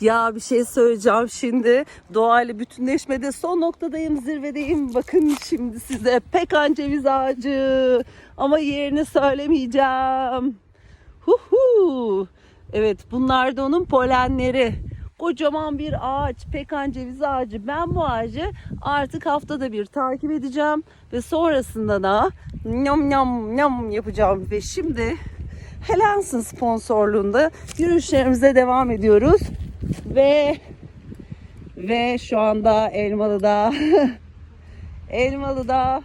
Ya bir şey söyleyeceğim şimdi. Doğayla bütünleşmede son noktadayım, zirvedeyim. Bakın şimdi size pekan ceviz ağacı. Ama yerini söylemeyeceğim. Huhu. Evet bunlar da onun polenleri. Kocaman bir ağaç, pekan ceviz ağacı. Ben bu ağacı artık haftada bir takip edeceğim. Ve sonrasında da nyam nyam nyam yapacağım. Ve şimdi Helensin sponsorluğunda yürüyüşlerimize devam ediyoruz. Ve ve şu anda Elmalı'da Elmalı'da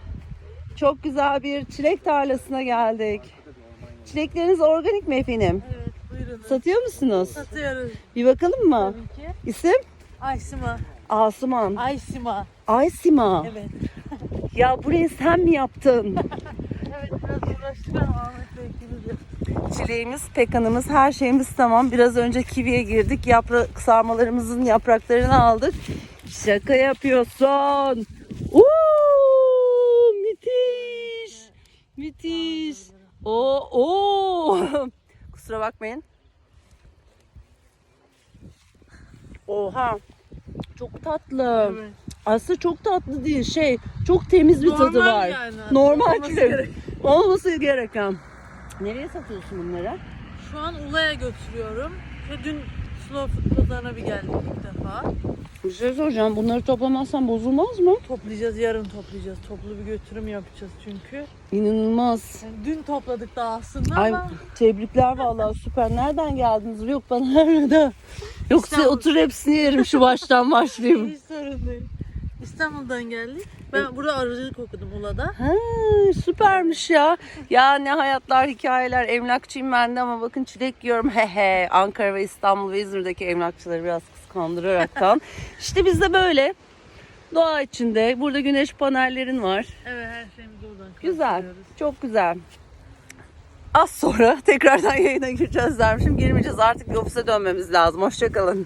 çok güzel bir çilek tarlasına geldik. Çilekleriniz organik mi efendim? Evet buyurun. Satıyor musunuz? Satıyoruz Bir bakalım mı? tabii ki. İsim? Aysima. Asuman. Aysima. Aysima. Evet. Ya burayı sen mi yaptın? Evet biraz uğraştık ama Ahmet Bey ikimiz de. Çileğimiz, pekanımız, her şeyimiz tamam. Biraz önce kiviye girdik. Yaprak sarmalarımızın yapraklarını aldık. Şaka yapıyorsun. Uuu, müthiş. Müthiş. Oo, oo. Kusura bakmayın. Oha. Çok tatlı. Evet. Aslında çok tatlı değil. Şey, çok temiz bir tadı Normal var. yani. Normal Olması gerek. Olması gereken. Nereye satıyorsun bunları? Şu an Ula'ya götürüyorum. Ve dün Slow Food pazarına bir geldik ilk defa. Bir şey soracağım. Bunları toplamazsan bozulmaz mı? Toplayacağız yarın toplayacağız. Toplu bir götürüm yapacağız çünkü. İnanılmaz. Yani dün topladık daha aslında Ay ama tebrikler vallahi süper. Nereden geldiniz? Yok bana vermedi. Yoksa İstanbul. otur hepsini yerim şu baştan başlayayım. hiç sorun değil. İstanbul'dan geldik. Ben burada arıcılık okudum Ula'da. Ha, süpermiş ya. Ya ne hayatlar, hikayeler. Emlakçıyım ben de ama bakın çilek yiyorum. He he. Ankara ve İstanbul ve İzmir'deki emlakçıları biraz kıskandıraraktan. işte biz de böyle doğa içinde. Burada güneş panellerin var. Evet her şeyimizi oradan Güzel. Çok güzel. Az sonra tekrardan yayına gireceğiz dermişim. Girmeyeceğiz artık bir ofise dönmemiz lazım. Hoşçakalın.